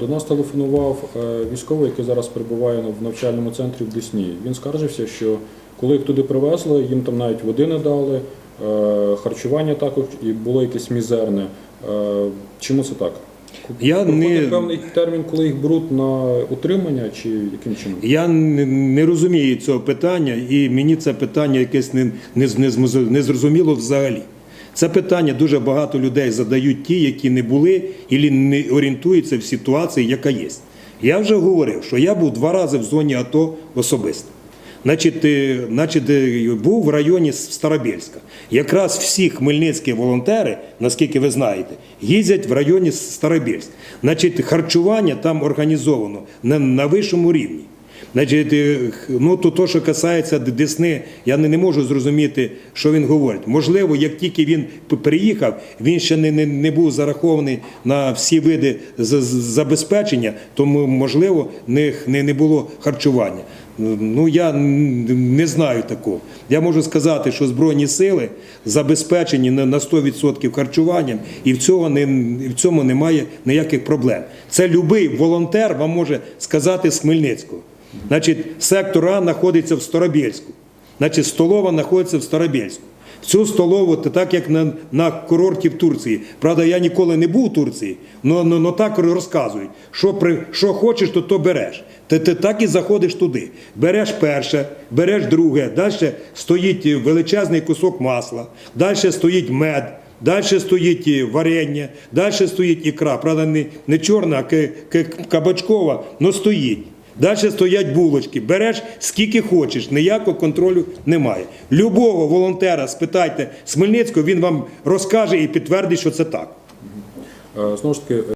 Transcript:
До нас телефонував е, військовий, який зараз перебуває в навчальному центрі в Десні. Він скаржився, що коли їх туди привезли, їм там навіть води не дали, е, харчування також і було якесь мізерне. Е, Чому це так? Я не, певний термін, коли їх беруть на утримання, чи яким чином? я не, не розумію цього питання, і мені це питання якесь не, не, не, не зрозуміло взагалі. Це питання дуже багато людей задають ті, які не були і не орієнтуються в ситуації, яка є. Я вже говорив, що я був два рази в зоні АТО особисто. Значить, е, значить, е, був в районі Старобільська. Якраз всі хмельницькі волонтери, наскільки ви знаєте, їздять в районі Старобільськ. Значить, харчування там організовано на, на вищому рівні. Значить, е, ну то, то, що касається Десни, я не, не можу зрозуміти, що він говорить. Можливо, як тільки він приїхав, він ще не, не, не був зарахований на всі види забезпечення, тому можливо не, не, не було харчування. Ну я не знаю такого. Я можу сказати, що збройні сили забезпечені на на 100% харчуванням, і в цього не в цьому немає ніяких проблем. Це будь-який волонтер вам може сказати з Хмельницького. Значить, сектор А знаходиться в Старобільську. Значить, столова знаходиться в Старобільську. Цю столову, то так як на, на курорті в Турції. Правда, я ніколи не був у Турції, але так розказують. Що, при, що хочеш, то то береш. Ти, ти так і заходиш туди. Береш перше, береш друге, далі стоїть величезний кусок масла, далі стоїть мед. Далі стоїть варення, далі стоїть ікра. Правда, не, не чорна, а кабачкова, але стоїть. Далі стоять булочки. Береш скільки хочеш, ніякого контролю немає. Любого волонтера спитайте з Хмельницького, він вам розкаже і підтвердить, що це так. Е, Знову ж таки,